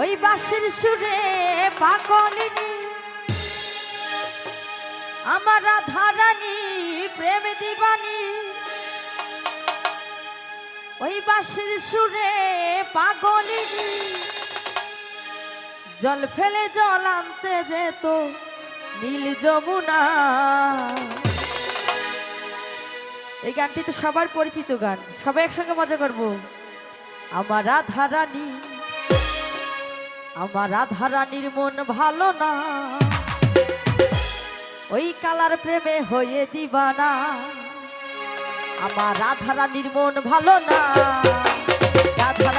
ওই বাঁশির সুরে পাগলিনী, আমার রাধারানী প্রেম দিবানী। ওই বাঁশির সুরে পাগলিনী, জল ফেলে জল আনতে যেত নীল যমুনা। এই গানটি তো সবার পরিচিত গান, সবাই একসঙ্গে মজা করব। আমার রাধা রানী আমার রাধা রানীর মন ভালো না। ওই কালার প্রেমে হয়ে দিবানা। আমার রাধা রানীর মন ভালো না। রাধা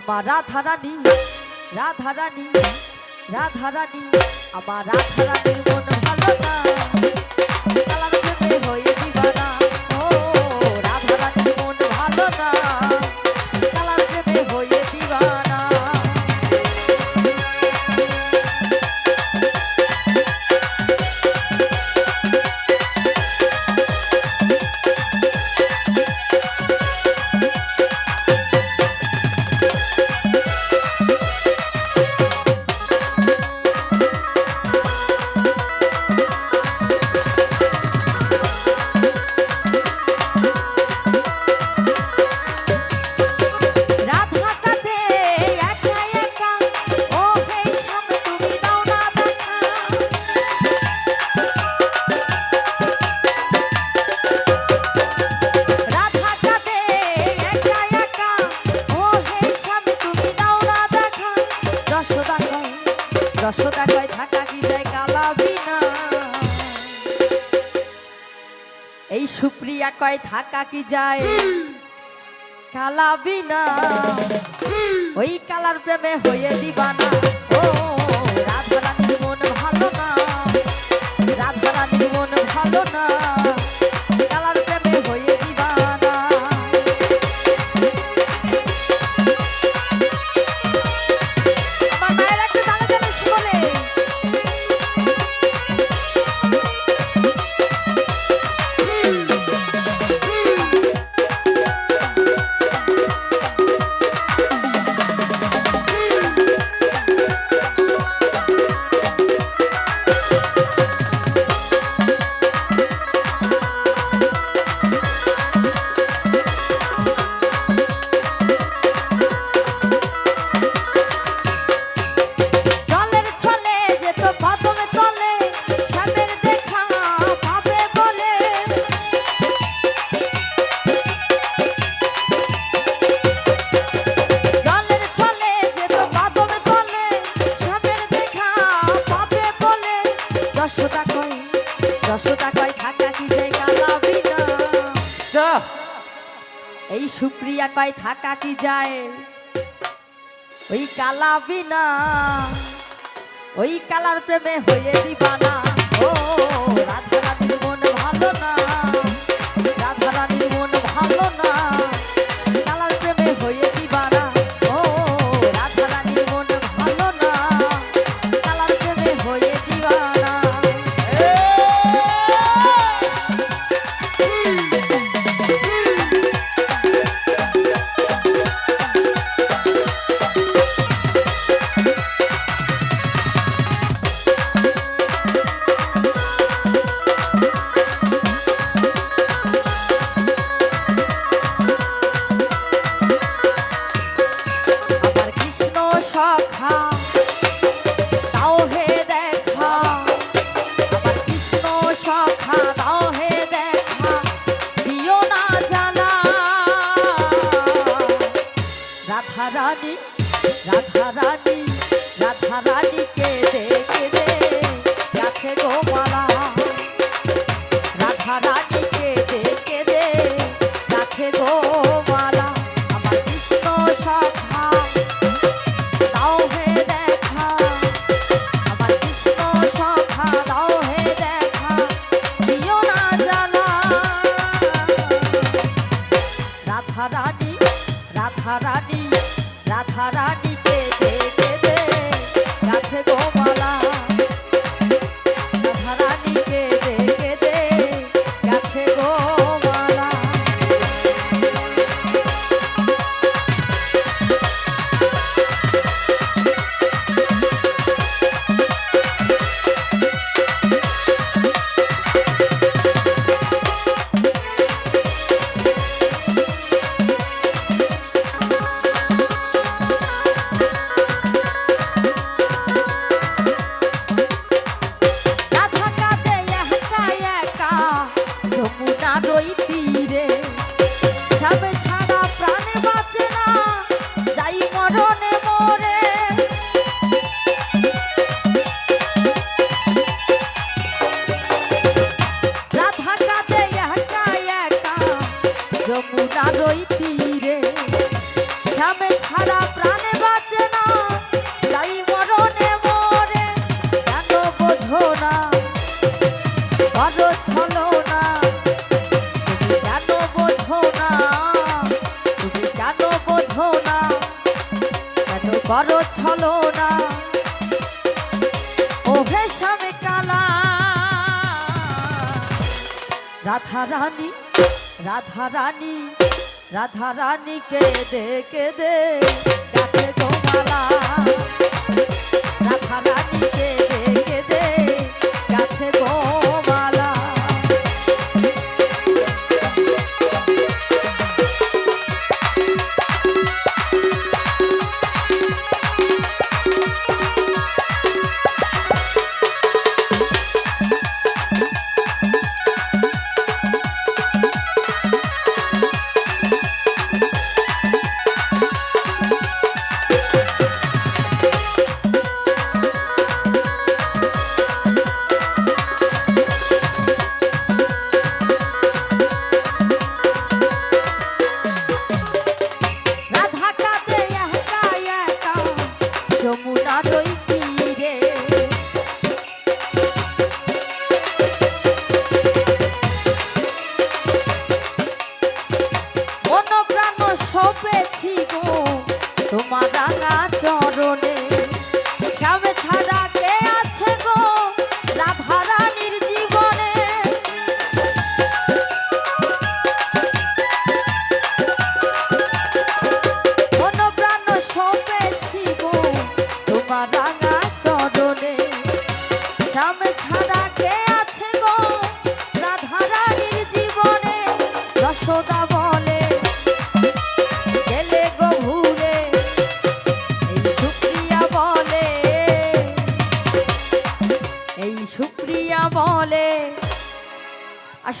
আমার রাধা রানী রাধা রানী রাধা রানী আমার রাধা রানীর মন ভালো না। হয়ে দিবানা এই সুপ্রিয়া কয়, থাকা কি যায় কালাবি না? ওই কালার প্রেমে হয়ে দিবানা ও রাধা যশোদা কয় যশোদা কয় থাকা কি যে গালাবি না যা। এই সুপ্রিয়া কয় থাকা কি যায়? ওই কালা বিনা। ওই কালার প্রেমে হয়ে দিবানা ও রাধা 好 রাধা রানী রাধা রানী রাধা দে গাছে গোমালা যমুনার তীরে। যাবে ছাড়া প্রাণে বাঁচে না যাই মরণে মরে। না বড় ছলো না বোঝো না বোঝো না, কেন বড় ছলো না। ও ভেষামে কালা রাধা রানী রাধা রানী রাধা রানীকে কে দে কে দে রাধা রানীকে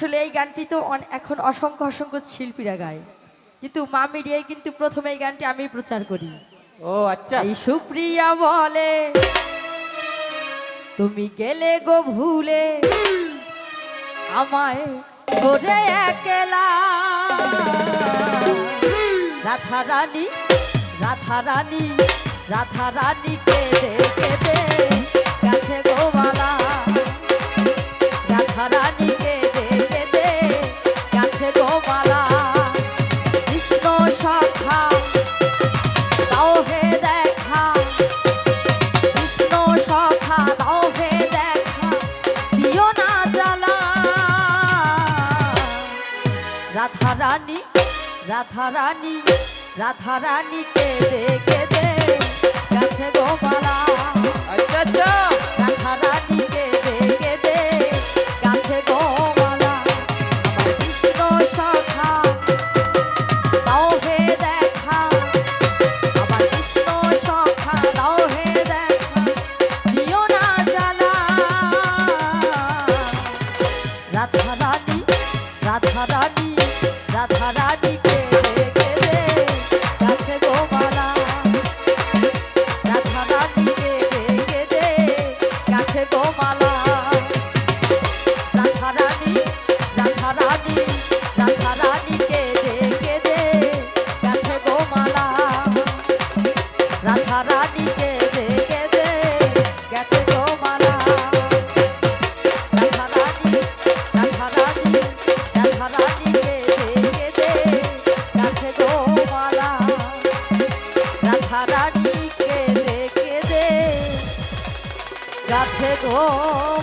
আসলে এই গানটি তো এখন অসংখ্য অসংখ্য শিল্পীরা গায়। কিন্তু মা মিডিয়ায় কিন্তু প্রথমে এই গানটি আমি প্রচার করি। ও আচ্ছা। এই সুপ্রিয়া বলে তুমি গেলে গো ভুলে আমায় করে একলা। রাধা রানী রাধা রানী রাধা রানীকে দেখে দে গাছে রাধা রানী রাধা রানী রাধা রানীকে দেখে দে। গাছে গোপালা আচ্ছা আচ্ছা। রাধা রানীকে দেখে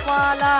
মালা